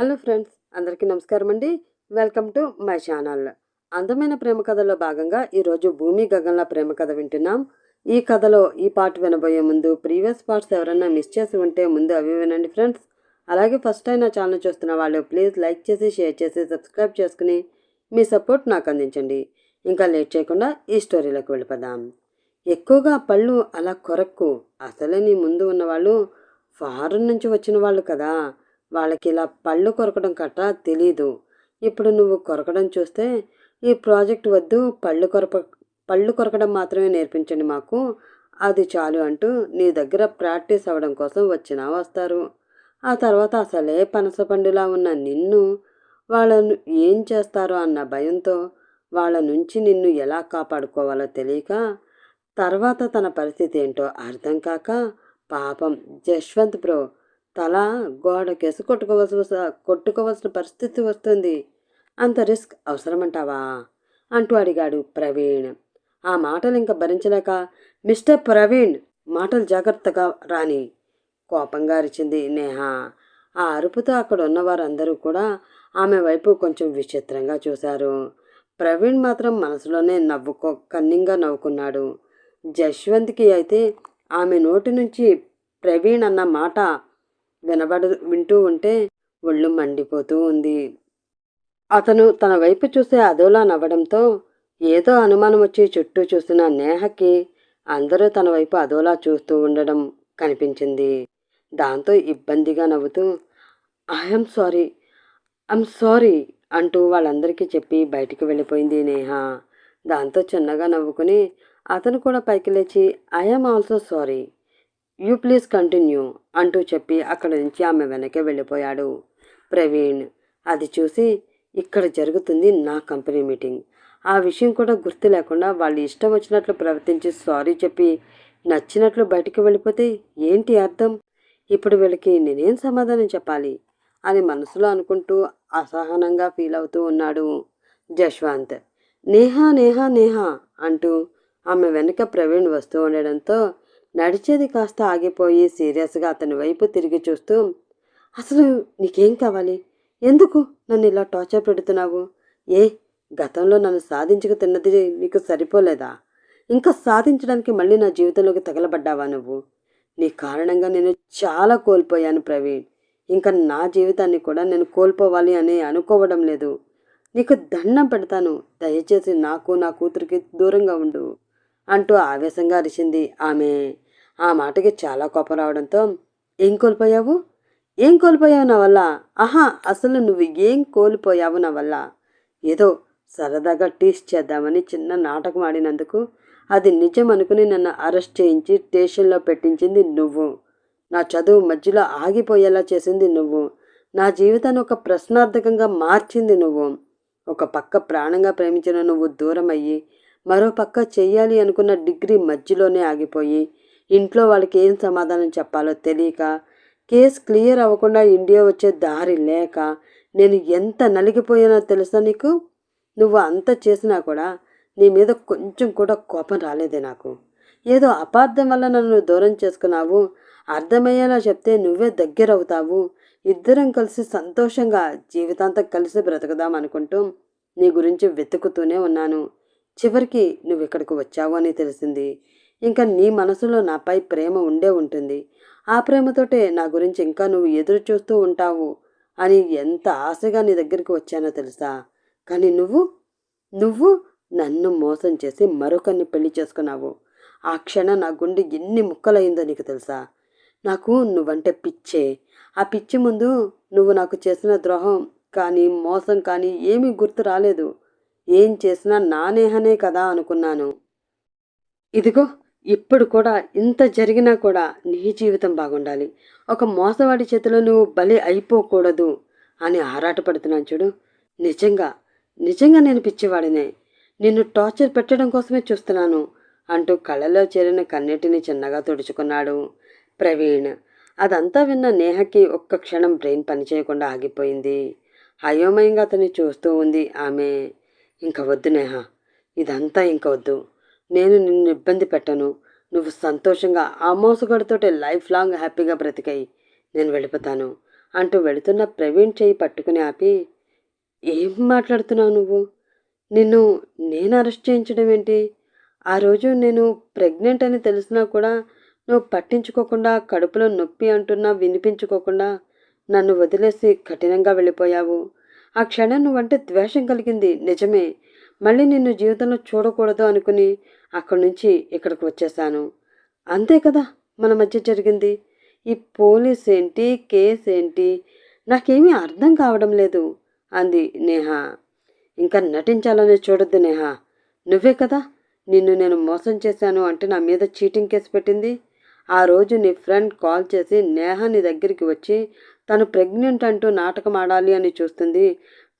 Hello friends అందరికీ నమస్కారం అండి. Welcome to my channel. అందమైన ప్రేమ కథలో భాగంగా ఈరోజు భూమి గగన్ల ప్రేమ కథ వింటున్నాం. ఈ కథలో ఈ పార్ట్ వినబోయే ముందు ప్రీవియస్ పార్ట్స్ ఎవరైనా మిస్ చేసి ఉంటే ముందు అవి వినండి ఫ్రెండ్స్. అలాగే ఫస్ట్ టైం నా ఛానల్ చూస్తున్న వాళ్ళు ప్లీజ్ లైక్ చేసి షేర్ చేసి సబ్స్క్రైబ్ చేసుకుని మీ సపోర్ట్ నాకు అందించండి. ఇంకా లేట్ చేయకుండా ఈ స్టోరీలోకి వెళ్ళిపోదాం. ఎక్కువగా పళ్ళు అలా కొరక్కు అసలే నీ ముందు ఉన్నవాళ్ళు ఫారెన్ నుంచి వచ్చిన వాళ్ళు కదా. వాళ్ళకి ఇలా పళ్ళు కొరకడం కట్ట తెలీదు. ఇప్పుడు నువ్వు కొరకడం చూస్తే ఈ ప్రాజెక్ట్ వద్దు పళ్ళు కొరప పళ్ళు కొరకడం మాత్రమే నేర్పించండి మాకు. అది చాలు అంటూ నీ దగ్గర ప్రాక్టీస్ అవ్వడం కోసం వచ్చినా వస్తారు. ఆ తర్వాత అసలే పనసపండులా ఉన్న నిన్ను వాళ్ళను ఏం చేస్తారో అన్న భయంతో వాళ్ళ నుంచి నిన్ను ఎలా కాపాడుకోవాలో తెలియక తర్వాత తన పరిస్థితి ఏంటో అర్థం కాక పాపం జశ్వంత్ బ్రో తల గోడ కొట్టుకోవలసి వస్త- కొట్టుకోవలసిన పరిస్థితి వస్తుంది. అంత రిస్క్ అవసరమంటావా? అంటూ అడిగాడు ప్రవీణ్. ఆ మాటలు ఇంకా భరించలేక మిస్టర్ ప్రవీణ్ మాటలు జాగ్రత్తగా రాని కోపంగా అరిచింది నేహ. ఆ అరుపుతో అక్కడ ఉన్న వారందరూ కూడా ఆమె వైపు కొంచెం విచిత్రంగా చూశారు. ప్రవీణ్ మాత్రం మనసులోనే నవ్వుకో కన్నింగా నవ్వుకున్నాడు. జశ్వంత్కి అయితే ఆమె నోటి నుంచి ప్రవీణ్ అన్న మాట వినబడు వింటూ ఉంటే ఒళ్ళు మండిపోతూ ఉంది. అతను తన వైపు చూసే అదోలా నవ్వడంతో ఏదో అనుమానం వచ్చి చుట్టూ చూసిన నేహకి అందరూ తన వైపు అదోలా చూస్తూ ఉండడం కనిపించింది. దాంతో ఇబ్బందిగా నవ్వుతూ ఐఎమ్ సారీ ఐఎమ్ సారీ అంటూ వాళ్ళందరికీ చెప్పి బయటికి వెళ్ళిపోయింది నేహ. దాంతో చిన్నగా నవ్వుకుని అతను కూడా పైకి లేచి I'm also sorry you please continue అంటూ చెప్పి అక్కడి నుంచి ఆమె వెనకే వెళ్ళిపోయాడు. ప్రవీణ్ అది చూసి ఇక్కడ జరుగుతుంది నా కంపెనీ మీటింగ్. ఆ విషయం కూడా గుర్తు లేకుండా వాళ్ళు ఇష్టం వచ్చినట్లు ప్రవర్తించి సారీ చెప్పి నచ్చినట్లు బయటికి వెళ్ళిపోతే ఏంటి అర్థం? ఇప్పుడు వీళ్ళకి నేనేం సమాధానం చెప్పాలి? అని మనసులో అనుకుంటూ అసహనంగా ఫీల్ అవుతూ ఉన్నాడు జశ్వంత్. నేహా నేహా నేహా అంటూ ఆమె వెనుక ప్రవీణ్ వస్తూ ఉండడంతో నడిచేది కాస్త ఆగిపోయి సీరియస్గా అతని వైపు తిరిగి చూస్తూ అసలు నీకేం కావాలి? ఎందుకు నన్ను ఇలా టార్చర్ పెడుతున్నావు? ఏ గతంలో నన్ను సాధించక తిన్నది నీకు సరిపోలేదా? ఇంకా సాధించడానికి మళ్ళీ నా జీవితంలోకి తగలబడ్డావా నువ్వు? నీ కారణంగా నేను చాలా కోల్పోయాను ప్రవీణ్. ఇంకా నా జీవితాన్ని కూడా నేను కోల్పోవాలి అని అనుకోవడం లేదు. నీకు దండం పెడతాను. దయచేసి నాకు నా కూతురికి దూరంగా ఉండు. అంటూ ఆవేశంగా అరిచింది ఆమె. ఆ మాటకి చాలా కోపం రావడంతో ఏం కోల్పోయావు? ఏం కోల్పోయావు నా వల్ల? ఆహా అసలు నువ్వు ఏం కోల్పోయావు నా వల్ల? ఏదో సరదాగా టేస్ట్ చేద్దామని చిన్న నాటకం ఆడినందుకు అది నిజం అనుకుని నన్ను అరెస్ట్ చేయించి స్టేషన్లో పెట్టించింది నువ్వు. నా చదువు మధ్యలో ఆగిపోయేలా చేసింది నువ్వు. నా జీవితాన్ని ఒక ప్రశ్నార్థకంగా మార్చింది నువ్వు. ఒక పక్క ప్రాణంగా ప్రేమించిన నువ్వు దూరం అయ్యి మరో పక్క చెయ్యాలి అనుకున్న డిగ్రీ మధ్యలోనే ఆగిపోయి ఇంట్లో వాళ్ళకి ఏం సమాధానం చెప్పాలో తెలియక కేసు క్లియర్ అవ్వకుండా ఇండియా వచ్చే దారి లేక నేను ఎంత నలిగిపోయానో తెలుసా నీకు? నువ్వు అంత చేసినా కూడా నీ మీద కొంచెం కూడా కోపం రాలేదే నాకు. ఏదో అపార్థం వల్ల నన్ను దూరం చేసుకున్నావు అర్థమయ్యేలా చెప్తే నువ్వే దగ్గరవుతావు ఇద్దరం కలిసి సంతోషంగా జీవితాంతం కలిసి బ్రతకదాం అనుకుంటూ నీ గురించి వెతుకుతూనే ఉన్నాను. చివరికి నువ్వు ఇక్కడికి వచ్చావు అని తెలిసింది. ఇంకా నీ మనసులో నాపై ప్రేమ ఉండే ఉంటుంది. ఆ ప్రేమతోటే నా గురించి ఇంకా నువ్వు ఎదురు చూస్తూ ఉంటావు అని ఎంత ఆశగా నీ దగ్గరికి వచ్చానో తెలుసా? కానీ నువ్వు నువ్వు నన్ను మోసం చేసి మరొకరిని పెళ్ళి చేసుకున్నావు. ఆ క్షణం నా గుండె ఎన్ని ముక్కలైందో నీకు తెలుసా? నాకు నువ్వంటే పిచ్చే. ఆ పిచ్చి ముందు నువ్వు నాకు చేసిన ద్రోహం కానీ మోసం కానీ ఏమీ గుర్తు రాలేదు. ఏం చేసినా నానేహనే కదా అనుకున్నాను. ఇదిగో ఇప్పుడు కూడా ఇంత జరిగినా కూడా నీ జీవితం బాగుండాలి. ఒక మోసవాడి చేతిలో నువ్వు బలి అయిపోకూడదు అని ఆరాటపడుతున్నాను చూడు. నిజంగా నిజంగా నేను పిచ్చివాడినే. నిన్ను టార్చర్ పెట్టడం కోసమే చూస్తున్నాను అంటూ కళ్ళలో చేరిన కన్నీటిని చిన్నగా తుడుచుకున్నాడు ప్రవీణ్. అదంతా విన్న నేహకి ఒక్క క్షణం బ్రెయిన్ పనిచేయకుండా ఆగిపోయింది. అయోమయంగా అతన్ని చూస్తూ ఉంది ఆమె. ఇంక వద్దు నేహ ఇదంతా ఇంక వద్దు. నేను నిన్ను ఇబ్బంది పెట్టను. నువ్వు సంతోషంగా ఆ మోసగాడితోటే లైఫ్ లాంగ్ హ్యాపీగా బ్రతికాయి. నేను వెళ్ళిపోతాను అంటూ వెళుతున్న ప్రవీణ్ చేయి పట్టుకుని ఆపి ఏం మాట్లాడుతున్నావు నువ్వు? నిన్ను నేను అరెస్ట్ చేయించడం ఏంటి? ఆ రోజు నేను ప్రెగ్నెంట్ అని తెలిసినా కూడా నువ్వు పట్టించుకోకుండా కడుపులో నొప్పి అంటున్నా వినిపించుకోకుండా నన్ను వదిలేసి కఠినంగా వెళ్ళిపోయావు. ఆ క్షణం నువ్వంటే ద్వేషం కలిగింది. నిజమే. మళ్ళీ నిన్ను జీవితంలో చూడకూడదు అనుకుని అక్కడి నుంచి ఇక్కడికి వచ్చేసాను అంతే కదా మన మధ్య జరిగింది. ఈ పోలీస్ ఏంటి? కేస్ ఏంటి? నాకేమీ అర్థం కావడం లేదు అంది నేహ. ఇంకా నటించాలని చూడొద్దు నేహ. నువ్వే కదా నిన్ను నేను మోసం చేశాను అంటే నా మీద చీటింగ్ కేసు పెట్టింది? ఆ రోజు నీ ఫ్రెండ్ కాల్ చేసి నేహ నీ దగ్గరికి వచ్చి తను ప్రెగ్నెంట్ అంటూ నాటకం ఆడాలి అని చూస్తుంది.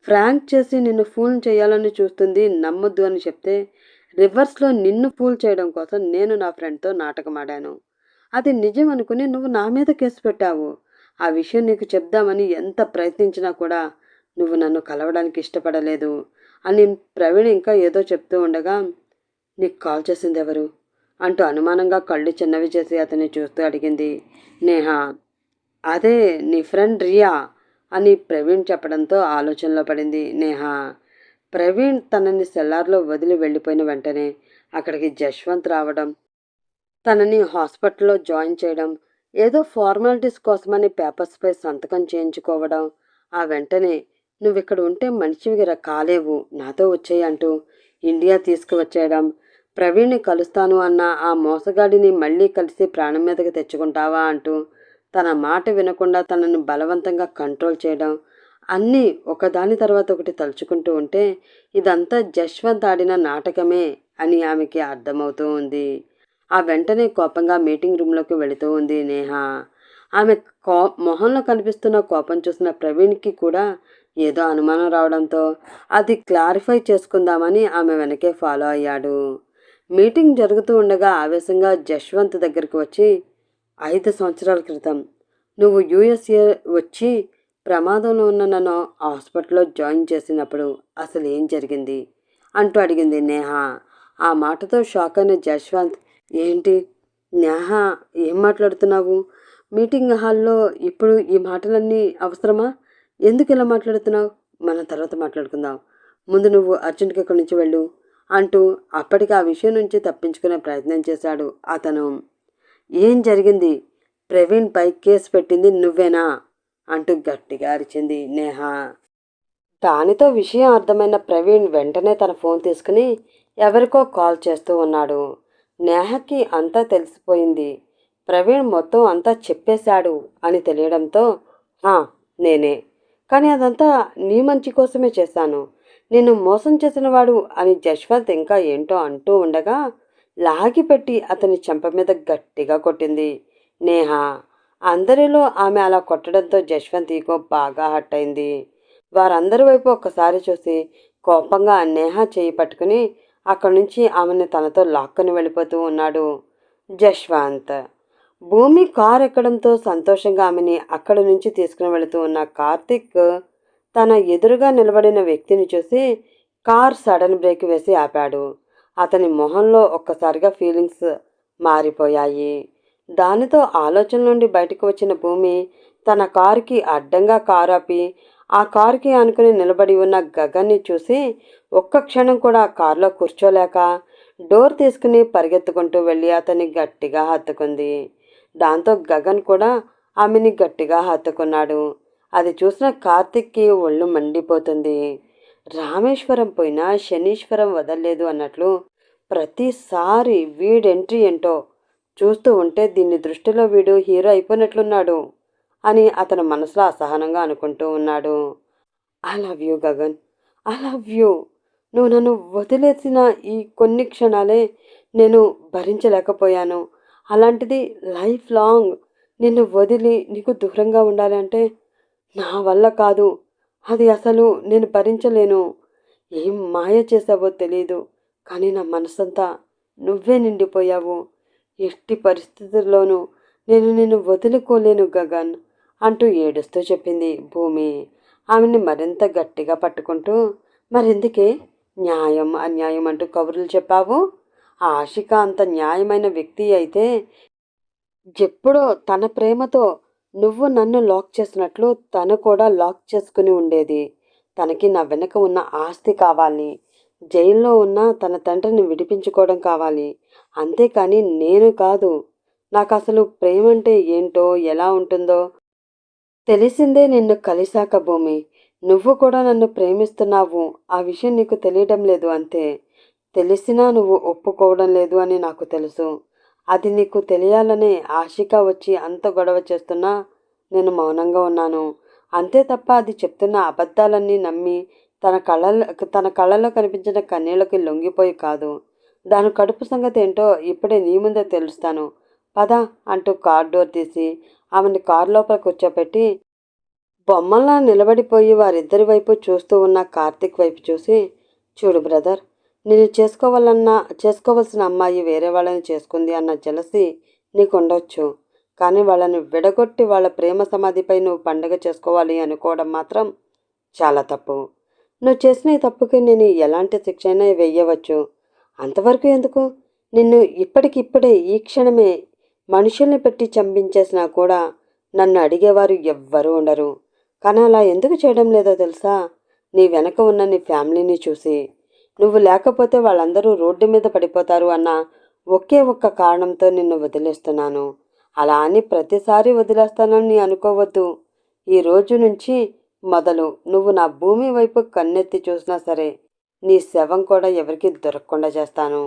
ఫ్రాంక్ చేసి నిన్ను ఫూల్ చేయాలని చూస్తుంది. నమ్మొద్దు అని చెప్తే రివర్స్లో నిన్ను ఫూల్ చేయడం కోసం నేను నా ఫ్రెండ్తో నాటకం ఆడాను. అది నిజం అనుకుని నువ్వు నా మీద కేసు పెట్టావు. ఆ విషయం నీకు చెప్దామని ఎంత ప్రయత్నించినా కూడా నువ్వు నన్ను కలవడానికి ఇష్టపడలేదు అని ప్రవీణ్ ఇంకా ఏదో చెప్తూ ఉండగా నీకు కాల్ చేసింది ఎవరు? అంటూ అనుమానంగా కళ్ళు చిన్నవి చేసి అతన్ని చూస్తూ అడిగింది. నేహ అదే నీ ఫ్రెండ్ రియా అని ప్రవీణ్ చెప్పడంతో ఆలోచనలో పడింది. నేహ ప్రవీణ్ తనని సెల్లార్లో వదిలి వెళ్ళిపోయిన వెంటనే అక్కడికి జశ్వంత్ రావడం తనని హాస్పిటల్లో జాయిన్ చేయడం ఏదో ఫార్మాలిటీస్ కోసమని పేపర్స్పై సంతకం చేయించుకోవడం ఆ వెంటనే నువ్వు ఇక్కడ ఉంటే మనిషివి కాలేవు నాతో వచ్చేయంటూ ఇండియా తీసుకువచ్చేయడం ప్రవీణ్ని కలుస్తాను అన్న ఆ మోసగాడిని మళ్ళీ కలిసి ప్రాణం మీదకి తెచ్చుకుంటావా అంటూ తన మాట వినకుండా తనని బలవంతంగా కంట్రోల్ చేయడం అన్నీ ఒకదాని తర్వాత ఒకటి తలుచుకుంటూ ఉంటే ఇదంతా జశ్వంత్ ఆడిన నాటకమే అని ఆమెకి అర్థమవుతూ ఉంది. ఆ వెంటనే కోపంగా మీటింగ్ రూమ్లోకి వెళుతూ ఉంది నేహ. ఆమె కో మొహంలో కనిపిస్తున్న కోపం చూసిన ప్రవీణ్కి కూడా ఏదో అనుమానం రావడంతో అది క్లారిఫై చేసుకుందామని ఆమె వెనకే ఫాలో అయ్యాడు. మీటింగ్ జరుగుతూ ఉండగా ఆవేశంగా జశ్వంత్ దగ్గరికి వచ్చి ఐదు సంవత్సరాల క్రితం నువ్వు యూఎస్ఏ వచ్చి ప్రమాదంలో ఉన్న నన్ను హాస్పిటల్లో జాయిన్ చేసినప్పుడు అసలు ఏం జరిగింది? అంటూ అడిగింది నేహ. ఆ మాటతో షాక్ అయిన జశ్వంత్ ఏంటి నేహ ఏం మాట్లాడుతున్నావు? మీటింగ్ హాల్లో ఇప్పుడు ఈ మాటలన్నీ అవసరమా? ఎందుకు ఇలా మాట్లాడుతున్నావు? మనం తర్వాత మాట్లాడుకుందాం. ముందు నువ్వు అర్జెంట్గా ఇక్కడి నుంచి వెళ్ళు. అంటూ అప్పటికి ఆ విషయం నుంచి తప్పించుకునే ప్రయత్నం చేశాడు అతను. ఏం జరిగింది? ప్రవీణ్ పై కేసు పెట్టింది నువ్వేనా అంటూ గట్టిగా అరిచింది నేహ. దానితో విషయం అర్థమైన ప్రవీణ్ వెంటనే తన ఫోన్ తీసుకుని ఎవరికో కాల్ చేస్తూ ఉన్నాడు. నేహకి అంతా తెలిసిపోయింది. ప్రవీణ్ మొత్తం అంతా చెప్పేశాడు అని తెలియడంతో నేనే. కానీ అదంతా నీ మంచి కోసమే చేశాను. నిన్ను మోసం చేసినవాడు అని జశ్వంత్ ఇంకా ఏంటో అంటూ ఉండగా లాగిపెట్టి అతని చెంప మీద గట్టిగా కొట్టింది. నేహ అందరిలో ఆమె అలా కొట్టడంతో జశ్వంత్ ఈగో బాగా హట్ అయింది. వారందరి వైపు ఒక్కసారి చూసి కోపంగా నేహ చేయి పట్టుకుని అక్కడి నుంచి ఆమెను తనతో లాక్కొని వెళ్ళిపోతూ ఉన్నాడు జశ్వంత్. భూమి కార్ ఎక్కడంతో సంతోషంగా ఆమెని అక్కడి నుంచి తీసుకుని వెళుతూ ఉన్న కార్తిక్ తన ఎదురుగా నిలబడిన వ్యక్తిని చూసి కార్ సడన్ బ్రేక్ వేసి ఆపాడు. అతని మొహంలో ఒక్కసారిగా ఫీలింగ్స్ మారిపోయాయి. దానితో ఆలోచన నుండి బయటకు వచ్చిన భూమి తన కారుకి అడ్డంగా కారు ఆపి ఆ కారుకి అనుకుని నిలబడి ఉన్న గగన్ని చూసి ఒక్క క్షణం కూడా కారులో కూర్చోలేక డోర్ తీసుకుని పరిగెత్తుకుంటూ వెళ్ళి అతన్ని గట్టిగా హత్తుకుంది. దాంతో గగన్ కూడా ఆమెని గట్టిగా హత్తుకున్నాడు. అది చూసిన కార్తిక్కి ఒళ్ళు మండిపోతుంది. రామేశ్వరం పోయినా శనీశ్వరం వదలలేదు అన్నట్లు ప్రతిసారి వీడెంట్రీ ఏంటో చూస్తూ ఉంటే దీన్ని దృష్టిలో వీడు హీరో అయిపోయినట్లున్నాడు అని అతను మనసులో అసహనంగా అనుకుంటూ ఉన్నాడు. I love you Gagan. I love you. నువ్వు నన్ను వదిలేసిన ఈ కొన్ని క్షణాలే నేను భరించలేకపోయాను. అలాంటిది లైఫ్ లాంగ్ నిన్ను వదిలి నీకు దూరంగా ఉండాలంటే నా వల్ల కాదు. అది అసలు నేను భరించలేను. ఏం మాయ చేసావో తెలియదు కానీ నా మనసంతా నువ్వే నిండిపోయావు. ఎట్టి పరిస్థితుల్లోనూ నేను నిన్ను వదులుకోలేను గగన్ అంటూ ఏడుస్తూ చెప్పింది భూమి. ఆమెని మరింత గట్టిగా పట్టుకుంటూ మరెందుకే? న్యాయం అన్యాయం అంటూ కబుర్లు చెప్పావు? ఆశిక అంత న్యాయమైన వ్యక్తి అయితే ఎప్పుడో తన ప్రేమతో నువ్వు నన్ను లాక్ చేసినట్లు తను కూడా లాక్ చేసుకుని ఉండేది. తనకి నా వెనుక ఉన్న ఆస్తి కావాలి. జైల్లో ఉన్న తన తండ్రిని విడిపించుకోవడం కావాలి. అంతేకాని నేను కాదు. నాకు అసలు ప్రేమ అంటే ఏంటో ఎలా ఉంటుందో? తెలిసిందే నిన్ను కలిశాక భూమి. నువ్వు కూడా నన్ను ప్రేమిస్తున్నావు. ఆ విషయం నీకు తెలియడం లేదు అంతే. తెలిసినా నువ్వు ఒప్పుకోవడం లేదు అని నాకు తెలుసు. అది నీకు తెలియాలనే ఆశిక వచ్చి అంత గొడవ చేస్తున్నా? నేను మౌనంగా ఉన్నాను. అంతే తప్ప అది చెప్తున్న అబద్ధాలన్నీ నమ్మి తన కళ్ళ తన కళ్ళలో కనిపించిన కన్నీళ్ళకి లొంగిపోయి కాదు. దాని కడుపు సంగతి ఏంటో ఇప్పుడే నీ ముందే తెలుస్తాను. పద అంటూ కార్ డోర్ తీసి ఆమెని కార్ లోపల కూర్చోపెట్టి బొమ్మల్లా నిలబడిపోయి వారిద్దరి వైపు చూస్తూ ఉన్న కార్తిక్ వైపు చూసి చూడు బ్రదర్ నేను చేసుకోవాలన్నా చేసుకోవాల్సిన అమ్మాయి వేరే వాళ్ళని చేసుకుంది అన్న జలసి నీకు ఉండొచ్చు కానీ వాళ్ళని విడగొట్టి వాళ్ళ ప్రేమ సమాధిపై నువ్వు పండగ చేసుకోవాలి అనుకోవడం మాత్రం చాలా తప్పు. నువ్వు చేసిన ఈ తప్పుకి నేను ఎలాంటి శిక్ష అయినా వేయవచ్చు. అంతవరకు ఎందుకు? నిన్ను ఇప్పటికిప్పుడే ఈ క్షణమే మనుషుల్ని పెట్టి చంపించేసినా కూడా నన్ను అడిగేవారు ఎవ్వరూ ఉండరు. కానీ అలా ఎందుకు చేయడం లేదో తెలుసా? నీ వెనక ఉన్న నీ ఫ్యామిలీని చూసి. నువ్వు లేకపోతే వాళ్ళందరూ రోడ్డు మీద పడిపోతారు అన్న ఒకే ఒక్క కారణంతో నిన్ను వదిలేస్తున్నాను. అలా అని ప్రతిసారి వదిలేస్తానని అనుకోవద్దు. ఈ రోజు నుంచి మొదలు నువ్వు నా భూమి వైపు కన్నెత్తి చూసినా సరే నీ శవం కూడా ఎవరికి దొరకకుండా చేస్తాను.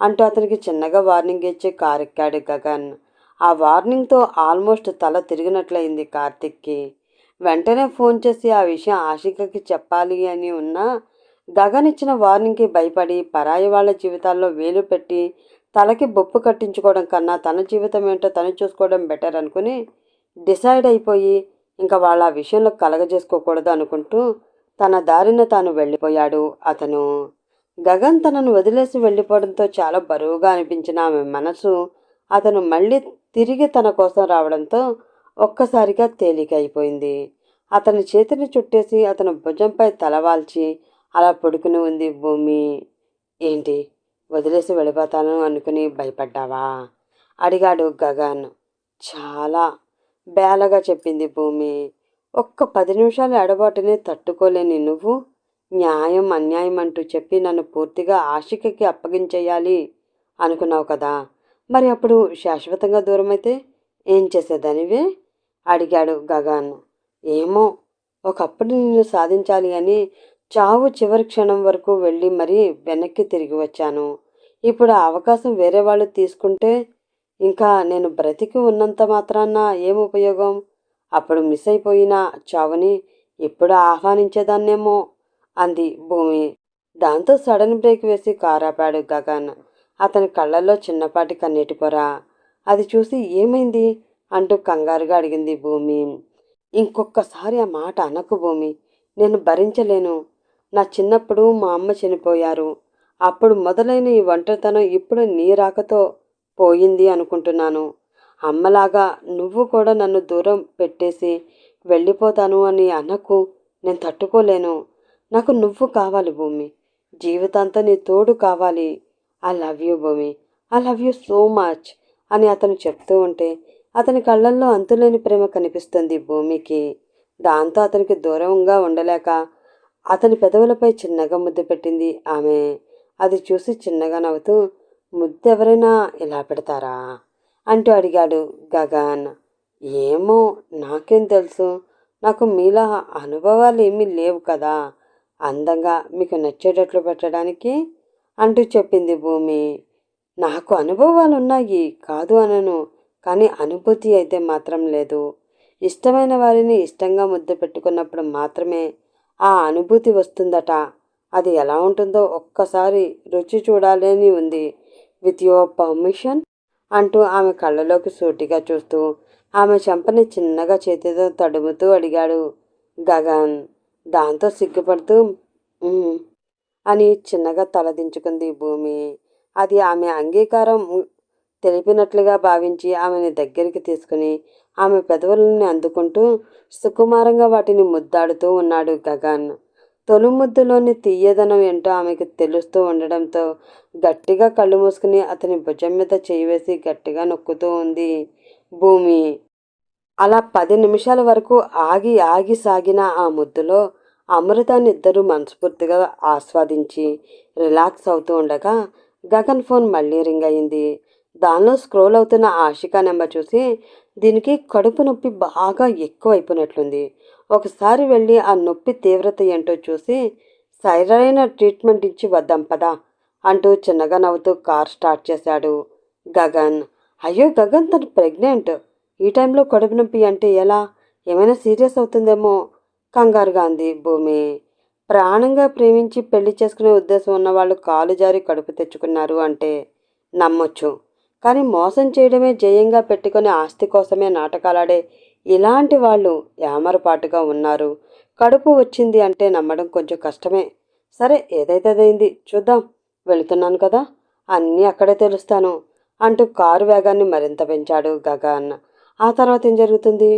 అంటూ అతనికి చిన్నగా వార్నింగ్ ఇచ్చి కారెక్కాడు గగన్. ఆ వార్నింగ్తో ఆల్మోస్ట్ తల తిరిగినట్లయింది కార్తిక్కి. వెంటనే ఫోన్ చేసి ఆ విషయం ఆశికకి చెప్పాలి అని ఉన్నా గగన్ ఇచ్చిన వార్నింగ్కి భయపడి పరాయి వాళ్ళ జీవితాల్లో వేలు పెట్టి తలకి బొప్పు కట్టించుకోవడం కన్నా తన జీవితం ఏంటో తను చూసుకోవడం బెటర్ అనుకుని డిసైడ్ అయిపోయి ఇంకా వాళ్ళ ఆ విషయంలో కలగజేసుకోకూడదు అనుకుంటూ తన దారిన తాను వెళ్ళిపోయాడు అతను. గగన్ తనను వదిలేసి వెళ్ళిపోవడంతో చాలా బరువుగా అనిపించిన ఆమె మనసు అతను మళ్ళీ తిరిగి తన కోసం రావడంతో ఒక్కసారిగా తేలికైపోయింది. అతని చేతిని చుట్టేసి అతను భుజంపై తలవాల్చి అలా పడుకుని ఉంది భూమి. ఏంటి? వదిలేసి వెళ్ళిపోతాను అనుకుని భయపడ్డావా? అడిగాడు గగన్. చాలా బేలగా చెప్పింది భూమి. ఒక్క పది నిమిషాలు ఎడబాటునే తట్టుకోలేని నువ్వు న్యాయం అన్యాయం అంటూ చెప్పి నన్ను పూర్తిగా ఆశికకి అప్పగించేయాలి అనుకున్నావు కదా. మరి అప్పుడు శాశ్వతంగా దూరమైతే ఏం చేసేదానివే? అడిగాడు గగన్. ఏమో ఒకప్పుడు నిన్ను సాధించాలి అని చావు చివరి క్షణం వరకు వెళ్ళి మరీ వెనక్కి తిరిగి వచ్చాను. ఇప్పుడు ఆ అవకాశం వేరే వాళ్ళు తీసుకుంటే ఇంకా నేను బ్రతికి ఉన్నంత మాత్రాన ఏం ఉపయోగం? అప్పుడు మిస్ అయిపోయిన చావుని ఇప్పుడు ఆహ్వానించేదాన్నేమో అంది భూమి. దాంతో సడన్ బ్రేక్ వేసి కారాపాడు గగన్. అతని కళ్ళల్లో చిన్నపాటి కన్నీటి పొర. అది చూసి ఏమైంది? అంటూ కంగారుగా అడిగింది భూమి. ఇంకొకసారి ఆ మాట అనకు భూమి. నేను భరించలేను. నా చిన్నప్పుడు మా అమ్మ చనిపోయారు. అప్పుడు మొదలైన ఈ ఒంటరితనం ఇప్పుడు నీ రాకతో పోయింది అనుకుంటున్నాను. అమ్మలాగా నువ్వు కూడా నన్ను దూరం పెట్టేసి వెళ్ళిపోతాను అని అనకు నేను తట్టుకోలేను. నాకు నువ్వు కావాలి భూమి. జీవితాంతా నీ తోడు కావాలి. I love you Bhumi. I love you so much అని అతను చెప్తూ ఉంటే అతని కళ్ళల్లో అంతులేని ప్రేమ కనిపిస్తుంది భూమికి. దాంతో అతనికి దూరంగా ఉండలేక అతని పెదవులపై చిన్నగా ముద్దు పెట్టింది ఆమె. అది చూసి చిన్నగా నవ్వుతూ ముద్దు ఎవరైనా ఇలా పెడతారా? అంటూ అడిగాడు గగన్. ఏమో నాకేం తెలుసు. నాకు మీలా అనుభవాలు ఏమీ లేవు కదా. అందంగా మీకు నచ్చేటట్లు పెట్టడానికి? అంటూ చెప్పింది భూమి. నాకు అనుభవాలు ఉన్నాయి కాదు అనను. కానీ అనుభూతి అయితే మాత్రం లేదు. ఇష్టమైన వారిని ఇష్టంగా ముద్దు పెట్టుకున్నప్పుడు మాత్రమే ఆ అనుభూతి వస్తుందట. అది ఎలా ఉంటుందో ఒక్కసారి రుచి చూడాలని ఉంది. విత్ యువర్ పర్మిషన్ అంటూ ఆమె కళ్ళలోకి సూటిగా చూస్తూ ఆమె చెంపని చిన్నగా చేతితో తడుముతూ అడిగాడు. గగన్ దాంతో సిగ్గుపడుతూ అని చిన్నగా తలదించుకుంది భూమి. అది ఆమె అంగీకారం తెలిపినట్లుగా భావించి ఆమెని దగ్గరికి తీసుకుని ఆమె పెదవులని అందుకుంటూ సుకుమారంగా వాటిని ముద్దాడుతూ ఉన్నాడు గగన్. తొలి ముద్దులోని తీయదనం ఏంటో ఆమెకు తెలుస్తూ ఉండడంతో గట్టిగా కళ్ళు మూసుకుని అతని భుజం మీద చేయివేసి గట్టిగా నొక్కుతూ ఉంది. భూమి. అలా పది నిమిషాల వరకు ఆగి ఆగి సాగిన ఆ ముద్దులో అమృతాన్ని ఇద్దరు మనస్ఫూర్తిగా ఆస్వాదించి రిలాక్స్ అవుతూ ఉండగా గగన్ ఫోన్ మళ్ళీ రింగ్ అయింది. దానిలో స్క్రోల్ అవుతున్న ఆషికా నెంబర్ చూసి దీనికి కడుపు నొప్పి బాగా ఎక్కువ అయిపోయినట్లుంది ఒకసారి వెళ్ళి ఆ నొప్పి తీవ్రత ఏంటో చూసి సరైన ట్రీట్మెంట్ ఇచ్చి వద్దాం పదా అంటూ చిన్నగా నవ్వుతూ కార్ స్టార్ట్ చేశాడు గగన్. అయ్యో గగన్ తను ప్రెగ్నెంట్. ఈ టైంలో కడుపు నొప్పి అంటే ఎలా? ఏమైనా సీరియస్ అవుతుందేమో? కంగారుగా అంది భూమి. ప్రాణంగా ప్రేమించి పెళ్ళి చేసుకునే ఉద్దేశం ఉన్న వాళ్ళు కాలు జారి కడుపు తెచ్చుకున్నారు అంటే నమ్మొచ్చు. కానీ మోసం చేయడమే జయంగా పెట్టుకొని ఆస్తి కోసమే నాటకాలాడే ఇలాంటి వాళ్ళు యామరపాటుగా ఉన్నారు. కడుపు వచ్చింది అంటే నమ్మడం కొంచెం కష్టమే. సరే ఏదైతే అదైంది చూద్దాం. వెళుతున్నాను కదా? అన్నీ అక్కడే తెలుస్తాను అంటూ కారు వేగాన్ని మరింత పెంచాడు గగన్ ఆ తర్వాత ఏం జరుగుతుంది?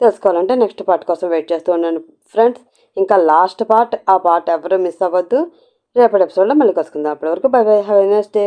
తెలుసుకోవాలంటే నెక్స్ట్ పార్ట్ కోసం వెయిట్ చేస్తూ ఉన్నాను ఫ్రెండ్స్ ఇంకా లాస్ట్ పార్ట్ ఆ పార్ట్ ఎవరు మిస్ అవ్వద్దు. రేపటి ఎపిసోడ్లో మళ్ళీ కలుసుకుందాం. అప్పటి వరకు bye bye. Have a next day